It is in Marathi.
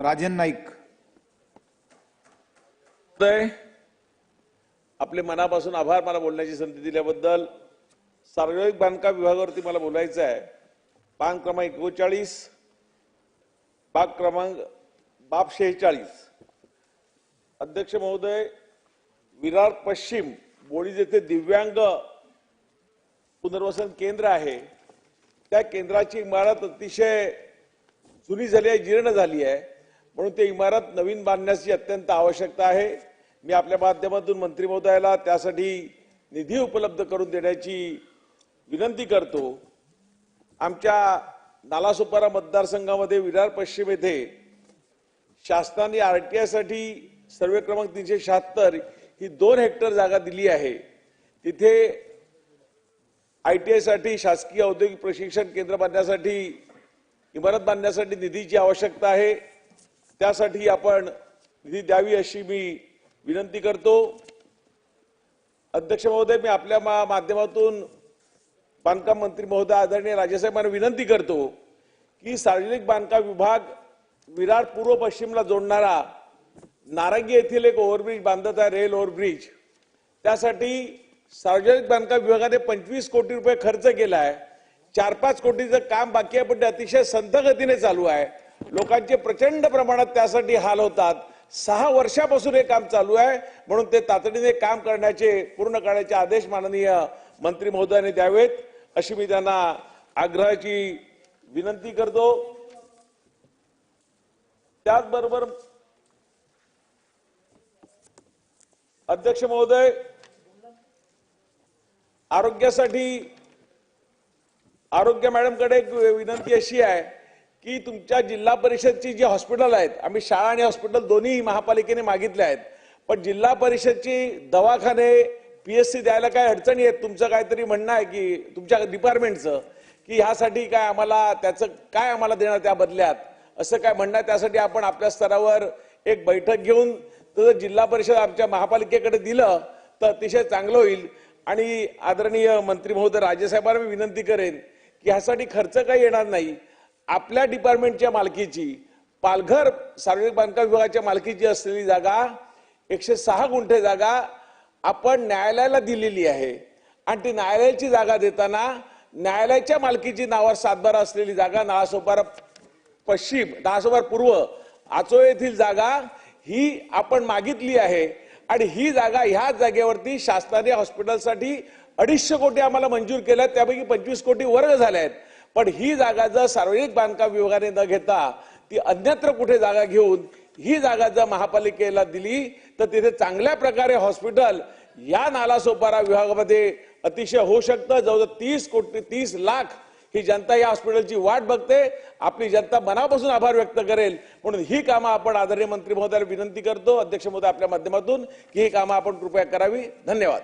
राजन नाईक. आपले मनापासून आभार मला बोलण्याची संधी दिल्याबद्दल. सार्वजनिक बांधकाम विभागावरती मला बोलायचं आहे. पान क्रमांक एकोणचाळीस बाग क्रमांक बाप शेहेचाळीस. अध्यक्ष महोदय विरार पश्चिम बोळी येथे दिव्यांग पुनर्वसन केंद्र आहे. त्या केंद्राची इमारत अतिशय जुनी झाली आहे जीर्ण झाली आहे. म्हणून ते इमारत नवीन बांधण्याची अत्यंत आवश्यकता आहे. मी आपल्या माध्यमातून मंत्री महोदयाला त्यासाठी निधी उपलब्ध करून देण्याची विनंती करतो. आमच्या नालासोपारा मतदारसंघामध्ये विरार पश्चिम येथे शासनाने आर टी आयसाठी सर्वे क्रमांक तीनशे शहात्तर ही दोन हेक्टर जागा दिली आहे. तिथे आय टी आयसाठी शासकीय औद्योगिक प्रशिक्षण केंद्र बांधण्यासाठी इमारत बांधण्यासाठी निधीची आवश्यकता आहे. त्यासाठी आपण निधी द्यावी अशी मी विनंती करतो. अध्यक्ष महोदय मी आपल्या मा- माध्यमातून बांधकाम मंत्री महोदय आदरणीय राजेसाहेबांना विनंती करतो की सार्वजनिक बांधकाम विभाग विरार पूर्व पश्चिमला जोडणारा नारंगी येथील एक ओव्हरब्रिज बांधत आहे रेल ओव्हरब्रिज. त्यासाठी सार्वजनिक बांधकाम विभागाने पंचवीस कोटी रुपये खर्च केला आहे चार पाच कोटीचं काम बाकी आहे पण ते अतिशय संथ गतीने चालू आहे. लोकांचे प्रचंड प्रमाणात त्यासाठी हाल होतात. सहा वर्षापासून हे काम चालू आहे. म्हणून ते तातडीने काम करण्याचे पूर्ण करण्याचे आदेश माननीय मंत्री महोदयाने द्यावेत. अशी मी त्यांना आग्रहाची विनंती करतो. त्याचबरोबर अध्यक्ष महोदय आरोग्यासाठी आरोग्य मॅडमकडे एक विनंती अशी आहे. की तुमच्या जिल्हा परिषदची जी हॉस्पिटल आहेत आम्ही शाळा आणि हॉस्पिटल दोन्ही महापालिकेने मागितले आहेत. पण जिल्हा परिषदची दवाखाने पी एस सी द्यायला काय अडचणी आहेत? तुमचं काहीतरी म्हणणं आहे की तुमच्या डिपार्टमेंटचं की ह्यासाठी काय आम्हाला त्याचं काय आम्हाला देणार त्या बदल्यात? असं काय म्हणणं आहे? त्यासाठी आपण आपल्या स्तरावर एक बैठक घेऊन तर जिल्हा परिषद आमच्या महापालिकेकडे दिलं तर अतिशय चांगलं होईल. आणि आदरणीय मंत्री महोदय राजेसाहेबांना मी विनंती करेन की ह्यासाठी खर्च काही येणार नाही. आपल्या डिपार्टमेंटच्या मालकीची पालघर सार्वजनिक बांधकाम विभागाच्या मालकीची असलेली जागा एकशे सहा गुंठे जागा आपण न्यायालयाला दिलेली आहे. आणि ती न्यायालयाची जागा देताना न्यायालयाच्या मालकीची नावावर सातबारा असलेली जागा नाळासोपारा पश्चिम नाळासोपारा पूर्व आचो येथील जागा ही आपण मागितली आहे. आणि ही जागा ह्या जागेवरती शासनाने हॉस्पिटलसाठी अडीचशे कोटी आम्हाला मंजूर केल्या त्यापैकी पंचवीस कोटी वर्ग झाल्या आहेत. पण ही जागा जर सार्वजनिक बांधकाम विभागाने न घेता ती अन्यत्र कुठे जागा घेऊन ही जागा जर महापालिकेला दिली तर तिथे चांगल्या प्रकारे हॉस्पिटल या नालासोपारा विभागामध्ये अतिशय होऊ शकतं. जवळजवळ तीस कोटी तीस लाख ही जनता या हॉस्पिटलची वाट बघते. आपली जनता मनापासून आभार व्यक्त करेल. म्हणून ही कामं आपण आदरणीय मंत्री महोदयाला विनंती करतो. अध्यक्ष महोदय आपल्या माध्यमातून की ही कामं आपण कृपया करावी. धन्यवाद.